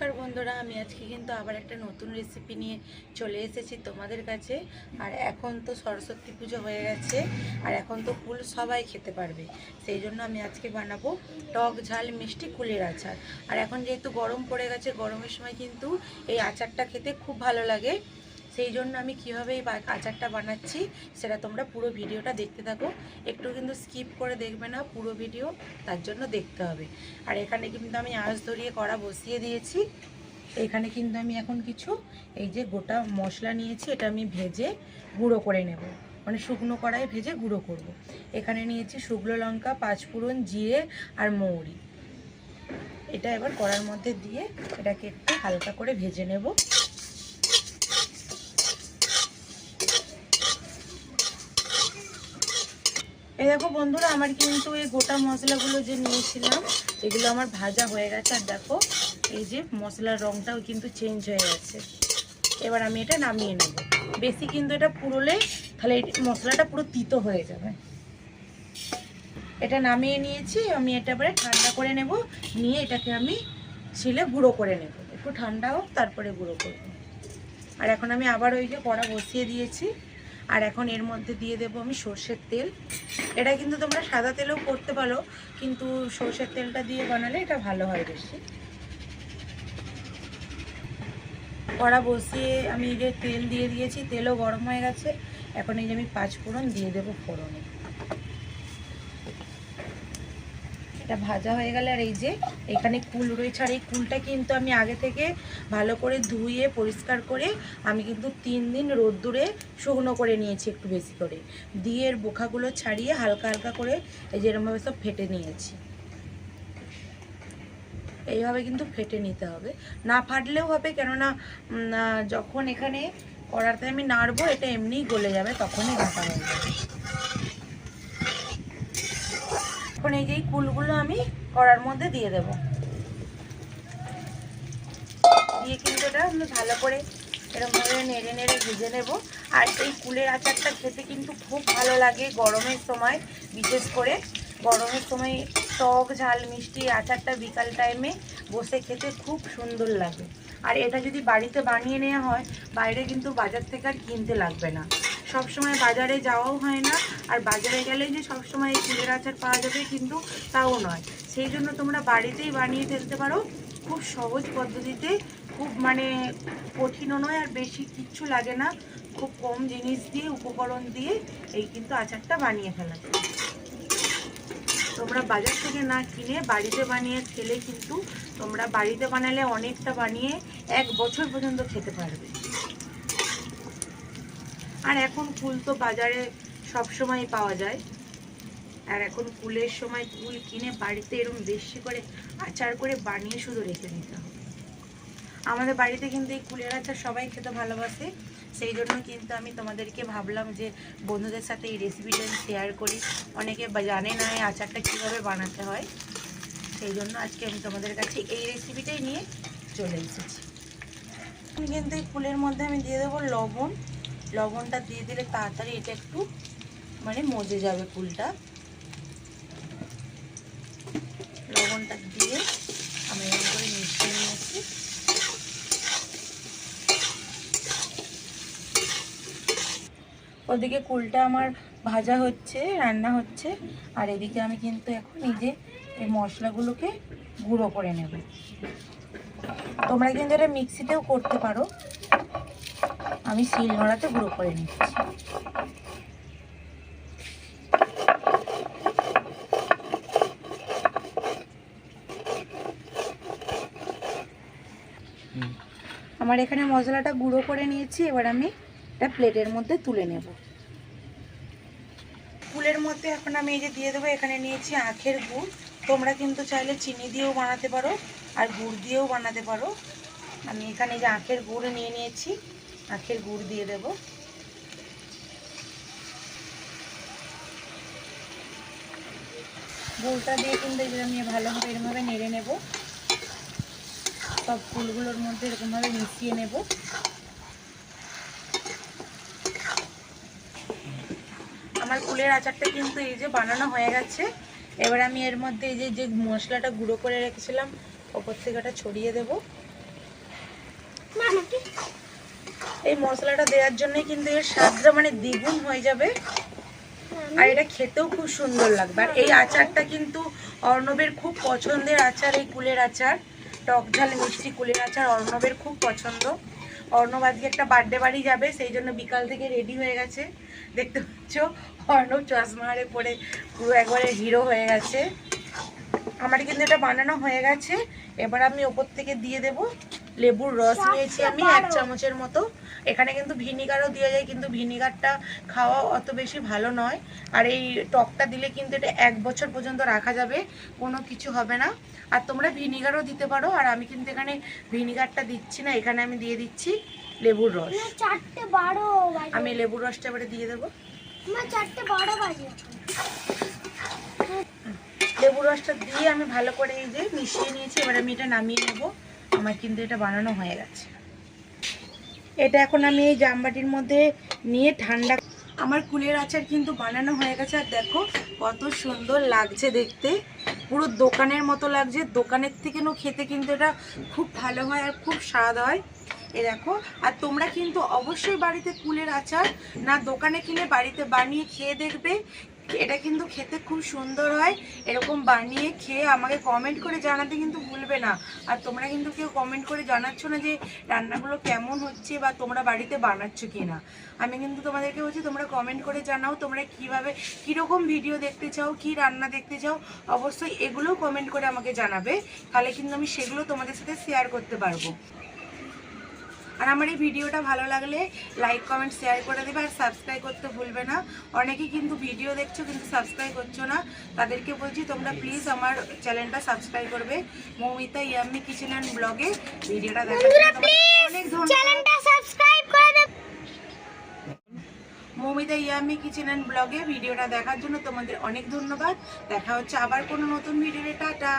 নমস্কার বন্ধুরা, আমি আজকে কিন্তু আবার একটা নতুন রেসিপি নিয়ে চলে এসেছি তোমাদের কাছে। আর এখন তো সরস্বতী পুজো হয়ে গেছে, আর এখন তো কুল সবাই খেতে পারবে। সেই জন্য আমি আজকে বানাবো টক ঝাল মিষ্টি কুলের আচার। আর এখন যেহেতু গরম পড়ে গেছে, গরমের সময় কিন্তু এই আচারটা খেতে খুব ভালো লাগে। সেই জন্য আমি কীভাবে এই আচারটা বানাচ্ছি সেটা তোমরা পুরো ভিডিওটা দেখতে থাকো। একটু কিন্তু স্কিপ করে দেখবে না, পুরো ভিডিও তার জন্য দেখতে হবে। আর এখানে কিন্তু আমি আঁচ ধরিয়ে কড়া বসিয়ে দিয়েছি। এখানে কিন্তু আমি এখন কিছু এই যে গোটা মশলা নিয়েছি, এটা আমি ভেজে গুঁড়ো করে নেব। মানে শুকনো কড়াই ভেজে গুঁড়ো করব। এখানে নিয়েছি শুকনো লঙ্কা, পাঁচফোড়ন, জিরে আর মৌরি। এটা এবার কড়ার মধ্যে দিয়ে এটাকে একটু হালকা করে ভেজে নেব। এই দেখো বন্ধুরা, আমার কিন্তু এই গোটা মশলাগুলো যে নিয়েছিলাম, এগুলো আমার ভাজা হয়ে গেছে। আর দেখো, এই যে মশলার রঙটাও কিন্তু চেঞ্জ হয়ে গেছে। এবার আমি এটা নামিয়ে নেব। বেশি কিন্তু এটা পুরোলে, তাহলে মশলাটা পুরো তিতো হয়ে যাবে। এটা নামিয়ে নিয়েছি, আমি এটা এবারে ঠান্ডা করে নেব। নিয়ে এটাকে আমি ছিলে গুঁড়ো করে নেব। একটু ঠান্ডা হোক, তারপরে গুঁড়ো করব। আর এখন আমি আবার ওই যে কড়া বসিয়ে দিয়েছি। আর এখন এর মধ্যে দিয়ে দেব আমি সর্ষের তেল। এটা কিন্তু তোমরা সাদা তেলেও করতে পারো, কিন্তু সর্ষের তেলটা দিয়ে বানালে এটা ভালো হয় বেশি। কড়া বসিয়ে আমি যে তেল দিয়ে দিয়েছি, তেলও গরম হয়ে গেছে। এখন এই যে আমি পাঁচ ফোড়ন দিয়ে দেবো ফোড়নে। এটা ভাজা হয়ে গেলে আর এই যে এখানে কুল রয়েছে। আর এই কুলটা কিন্তু আমি আগে থেকে ভালো করে ধুয়ে, পরিষ্কার করে আমি কিন্তু তিন দিন রোদ্দুরে শুকনো করে নিয়েছি একটু বেশি করে। দিয়ে এর বোখাগুলো ছাড়িয়ে হালকা হালকা করে এই যে এরমভাবে সব ফেটে নিয়েছি। এইভাবে কিন্তু ফেটে নিতে হবে। না ফাটলেও হবে, কেননা যখন এখানে করাতে আমি নাড়বো, এটা এমনিই গলে যাবে, তখনই ঘাটা হয়ে যাবে। এখন এই যে কুলগুলো আমি কড়ার মধ্যে দিয়ে দেব। দিয়ে কিন্তু এটা আমি ভালো করে এরকমভাবে নেড়ে নেড়ে ভেজে নেব। আর এই কুলের আচারটা খেতে কিন্তু খুব ভালো লাগে গরমের সময়, বিশেষ করে গরমের সময় টক, ঝাল, মিষ্টি আচারটা বিকাল টাইমে বসে খেতে খুব সুন্দর লাগে। আর এটা যদি বাড়িতে বানিয়ে নেওয়া হয়, বাইরে কিন্তু বাজার থেকে আর কিনতে লাগবে না। সব সময় বাজারে যাওয়াও হয় না, আর বাজারে গেলে যে সব সময় এই কুলের আচার পাওয়া যাবে কিন্তু তাও নয়। সেই জন্য তোমরা বাড়িতেই বানিয়ে ফেলতে পারো। খুব সহজ পদ্ধতিতে, খুব মানে কঠিনও নয় আর বেশি কিচ্ছু লাগে না। খুব কম জিনিস দিয়ে, উপকরণ দিয়ে এই কিন্তু আচারটা বানিয়ে ফেলা যায়। তোমরা বাজার থেকে না কিনে বাড়িতে বানিয়ে খেলে কিন্তু তোমরা বাড়িতে বানালে অনেকটা বানিয়ে এক বছর পর্যন্ত খেতে পারবে। আর এখন ফুল তো বাজারে সব সময় পাওয়া যায়। আর এখন কুলের সময় ফুল কিনে বাড়িতে এরকম বেশি করে আচার করে বানিয়ে শুধু রেখে দিতে হবে। আমাদের বাড়িতে কিন্তু এই কুলের আচার সবাই খেতে ভালোবাসে। সেই জন্য কিন্তু আমি তোমাদেরকে ভাবলাম যে বন্ধুদের সাথে এই রেসিপিটা শেয়ার করি। অনেকে জানে না এই আচারটা কীভাবে বানাতে হয়। সেই জন্য আজকে আমি তোমাদের কাছে এই রেসিপিটাই নিয়ে চলে এসেছি। কিন্তু এই ফুলের মধ্যে আমি দিয়ে দেবো লবণ। লবণটা দিয়ে দিলে তাড়াতাড়ি এটা একটু মানে মজে যাবে ফুলটা। লবণটা দিয়ে আমি এরকম করে মিশিয়ে নিয়েছি। ওদিকে কুলটা আমার ভাজা হচ্ছে, রান্না হচ্ছে, আর এদিকে আমি কিন্তু এখন নিজে এই মশলাগুলোকে গুঁড়ো করে নেব। তোমরা কিন্তু এটা মিক্সিতেও করতে পারো। আমি শিল নোড়াতে গুঁড়ো করে নিচ্ছি। আমার এখানে মশলাটা গুঁড়ো করে নিয়েছি, এবার আমি এটা প্লেটের মধ্যে তুলে নেব। ফুলের মধ্যে এখন আমি এই যে দিয়ে দেবো, এখানে নিয়েছি আখের গুড়। তোমরা কিন্তু চাইলে চিনি দিয়েও বানাতে পারো, আর গুড় দিয়েও বানাতে পারো। আমি এখানে যে আখের গুড় নিয়ে নিয়েছি আখের গুড় দিয়ে দেব। গুড়টা দিয়ে কিন্তু এই যে আমি ভালোভাবে এরকমভাবে নেড়ে নেব। সব ফুলগুলোর মধ্যে এরকমভাবে মিশিয়ে নেব। আমার ফুলের আচারটা কিন্তু এই যে বানানো হয়ে গেছে। এবার আমি এর মধ্যে এই যে যে মশলাটা গুঁড়ো করে রেখেছিলাম, ওপর থেকে ওটা ছড়িয়ে দেব। এই মশলাটা দেওয়ার জন্যই কিন্তু এর স্বাদটা মানে দ্বিগুণ হয়ে যাবে। আর এটা খেতেও খুব সুন্দর লাগবে। আর এই আচারটা কিন্তু অর্ণবের খুব পছন্দের আচার, এই কুলের আচার। টক ঝাল, মিষ্টি কুলের আচার অর্ণবের খুব পছন্দ। অর্ণব আজকে একটা বার্থডে বাড়ি যাবে, সেই জন্য বিকাল থেকে রেডি হয়ে গেছে। দেখতে পাচ্ছ, অর্ণব চশমারে পরে পুরো একবারে হিরো হয়ে গেছে। আমার কিন্তু এটা বানানো হয়ে গেছে। এবার আমি ওপর থেকে দিয়ে দেব। লেবুর রস নিয়েছি আমি এক চামচের মতো। এখানে কিন্তু ভিনিগারও দেওয়া যায় কিন্তু ভিনিগারটা খাওয়া অত বেশি ভালো নয়। আর এই টকটা দিলে কিন্তু এটা এক বছর পর্যন্ত রাখা যাবে কোনো কিছু হবে না। আর তোমরা ভিনিগারও দিতে পারো আর আমি কিন্তু এখানে ভিনিগারটা দিচ্ছি না এখানে আমি দিয়ে দিচ্ছি লেবুর রস। চারটে বারো আমি লেবুর রসটা এবারে দিয়ে দেবো। না চারটে বারো বাজে। লেবু রসটা দিয়ে আমি ভালো করে এই যে মিশিয়ে নিয়েছি এবার আমি এটা নামিয়ে নেব। আমার কিন্তু এটা বানানো হয়ে গেছে। এটা এখন আমি এই জামবাটির মধ্যে নিয়ে ঠান্ডা আমার কুলের আচার কিন্তু বানানো হয়ে গেছে। আর দেখো কত সুন্দর লাগছে দেখতে। পুরো দোকানের মতো লাগছে। দোকানের থেকেও খেতে কিন্তু এটা খুব ভালো হয় আর খুব স্বাদ হয়। এ দেখো, আর তোমরা কিন্তু অবশ্যই বাড়িতে কুলের আচার না দোকানে কিনে বাড়িতে বানিয়ে খেয়ে দেখবে। এটা কিন্তু খেতে খুব সুন্দর হয়। এরকম বানিয়ে খেয়ে আমাকে কমেন্ট করে জানাতে কিন্তু ভুলবে না। আর তোমরা কিন্তু কেউ কমেন্ট করে জানাচ্ছ না যে রান্নাগুলো কেমন হচ্ছে বা তোমরা বাড়িতে বানাচ্ছ কি না আমি কিন্তু তোমাদেরকে বলছি, তোমরা কমেন্ট করে জানাও, তোমরা কীভাবে, কীরকম ভিডিও দেখতে চাও, কি রান্না দেখতে চাও, অবশ্যই এগুলোও কমেন্ট করে আমাকে জানাবে। তাহলে কিন্তু আমি সেগুলো তোমাদের সাথে শেয়ার করতে পারব। আর আমার এই ভিডিওটা ভালো লাগলে লাইক কমেন্ট শেয়ার করে দেবে আর সাবস্ক্রাইব করতে ভুলবে না। অনেকেই কিন্তু ভিডিও দেখছ কিন্তু সাবস্ক্রাইব করছ না। তাদেরকে বলছি তোমরা প্লিজ আমার চ্যানেলটা সাবস্ক্রাইব করবে। মৌমিতা ইয়াম্মি কিচেন অ্যান্ড ব্লগে ভিডিওটা দেখার জন্য তোমাদের অনেক ধন্যবাদ। চ্যানেলটা সাবস্ক্রাইব করে দেবে। মৌমিতা ইয়াম্মি কিচেন অ্যান্ড ব্লগে ভিডিওটা দেখার জন্য তোমাদের অনেক ধন্যবাদ। দেখা হচ্ছে আবার কোনো নতুন ভিডিওতে টাটা।